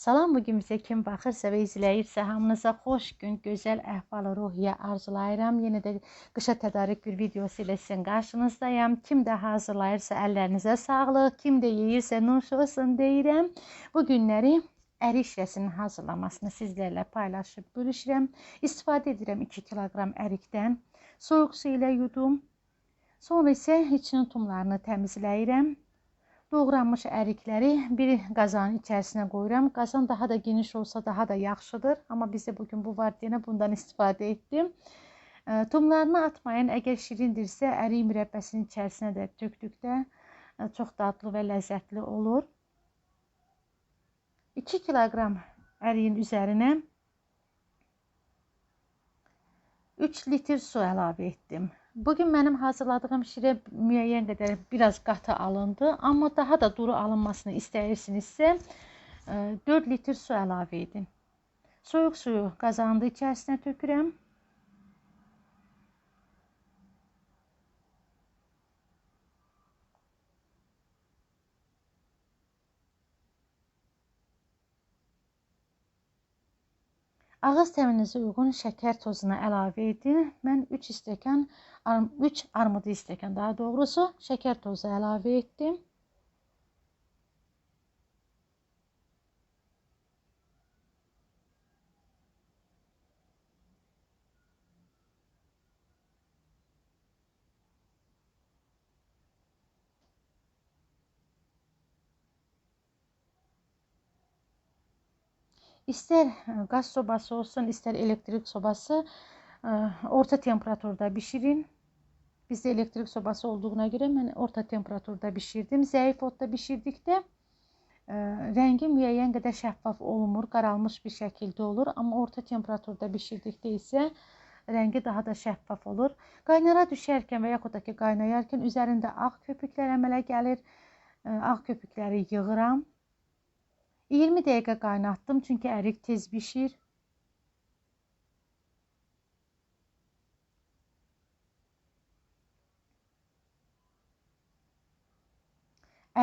Salam, bu gün bizə kim baxırsa və izləyirsə, hamınıza xoş gün, gözəl əhval-ruhiyyə arzulayıram. Yenə də qışa tədarük bir videosu ilə sizin qarşınızdayam. Kim də hazırlayırsa, əllərinizə sağlıq, kim də yeyirsə, nuş olsun deyirəm. Bu günləri ərik şirəsinin hazırlamasını sizlərlə paylaşıb bölüşürəm. İstifadə edirəm 2 kiloqram ərikdən. Soyuq su ilə yudum. Sonra isə içinin tumlarını təmizləyirəm. Doğranmış ərikləri bir qazanın içərisinə qoyuram. Qazan daha da geniş olsa daha da yaxşıdır. Amma bizdə bugün bu var deyənə bundan istifadə etdim. Tumlarını atmayın. Əgər şirindirsə, ərik mürəbbəsinin içərisinə də tökdükdə çox dadlı və ləzzətli olur. 2 kiloqram əriyin üzərinə 3 litr su əlavə etdim. Bugün mənim hazırladığım şirə müəyyən qədər biraz qatı alındı, amma daha da duru alınmasını istəyirsinizsə 4 e, litr su əlavə edin. Soyuq suyu qazanın içərisinə tökürəm. Ağız təminizə uyğun şəkər tozunu əlavə edin. Mən 3 stəkan 3 armudu stəkan daha doğrusu şəkər tozu əlavə etdim. İstər qaz sobası olsun, istər elektrik sobası orta temperaturda bişirin. Bizdə elektrik sobası olduğuna görə mən orta temperaturda bişirdim. Zəif odda bişirdikdə rəngi müəyyən qədər şəffaf olmur, qaralmış bir şəkildə olur. Amma orta temperaturda bişirdikdə isə rəngi daha da şəffaf olur. Qaynara düşərkən və yaxud da ki qaynayarkən üzərində ağ köpüklər əmələ gəlir. Ağ köpükləri yığıram. 20 dəqiqə qaynatdım, çünki ərik tez bişir.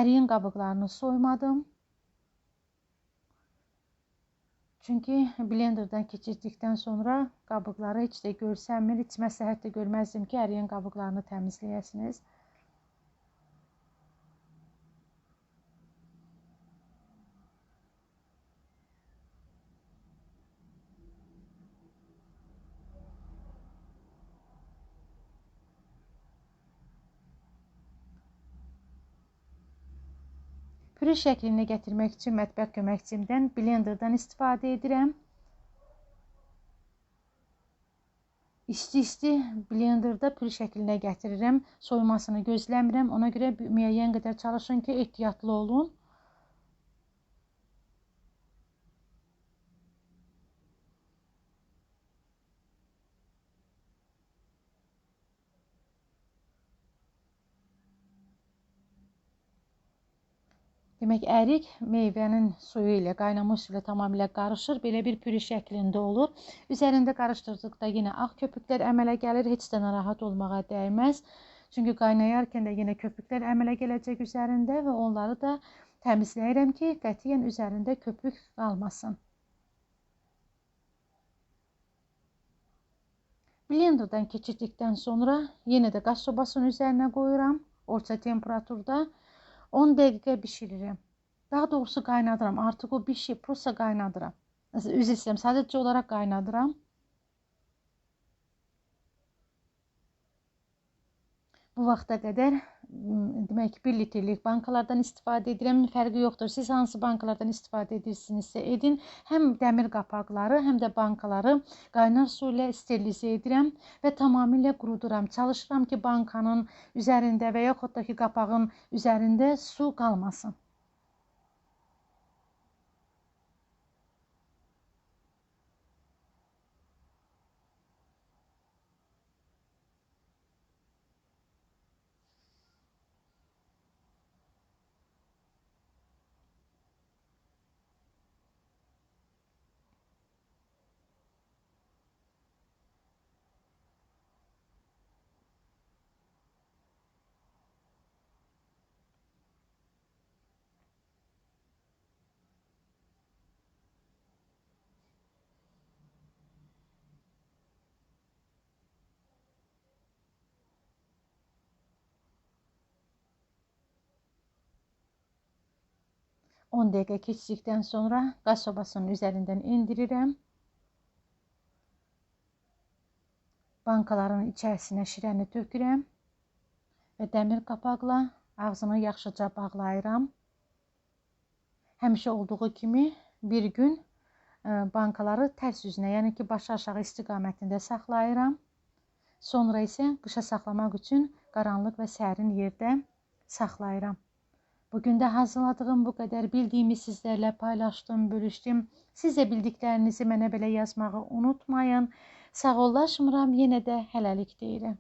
Əriyin qabıqlarını soymadım. Çünki blenderdan keçirdikdən sonra qabıqları heç də görsənmir. Heç məsləhət də görməzdim ki, əriyin qabıqlarını təmizləyəsiniz. Püre şəklinə gətirmək üçün mətbəx köməkçimdən blenderdan istifadə edirəm. İsti-isti blenderda püre şəklinə gətirirəm. Soymasını gözləmirəm. Ona görə müəyyən qədər çalışın ki, ehtiyatlı olun. Demək, ərik meyvənin suyu ilə, qaynamış su ilə tamamilə qarışır. Belə bir püri şəklində olur. Üzərində qarışdırdıqda yenə ağ köpüklər əmələ gəlir. Heç də narahat olmağa dəyməz. Çünki qaynayarkən də yenə köpüklər əmələ gələcək üzərində və onları da təmizləyirəm ki, qətiyyən üzərində köpük qalmasın. Blenderdan keçirdikdən sonra yenə də qaz sobasının üzərinə qoyuram. Orta temperaturda. 10 dəqiqə bişirirəm. Daha doğrusu qaynadıram. Artıq o bişib, prosta qaynadıram. Üzr istəyirəm, sadəcə olaraq qaynadıram. Bu vaxta qədər demək 1 litrlik bankalardan istifadə edirəm. Fərqi yoxdur. Siz hansı bankalardan istifadə edirsinizsə edin. Həm dəmir qapaqları, həm də bankaları qaynar su ilə sterilizə edirəm və tamamilə quruduram. Çalışıram ki, bankanın üzərində və yaxud da ki, qapağın üzərində su qalmasın. 10 dəqiqə keçdikdən sonra qaz sobasının üzərindən endirirəm. Bankaların içərisinə şirəni tökürəm və dəmir qapaqla ağzını yaxşıca bağlayıram. Həmişə olduğu kimi bir gün e, bankaları tərs üzünə, yəni ki, başı aşağı istiqamətində saxlayıram. Sonra isə qışa saxlamaq üçün qaranlıq və sərin yerdə saxlayıram. Bugün də hazırladığım bu qədər bildiyimi sizlərlə paylaşdım, bölüşdüm. Siz də bildiklərinizi mənə belə yazmağı unutmayın. Sağollaşmıram, yenə də hələlik deyirəm.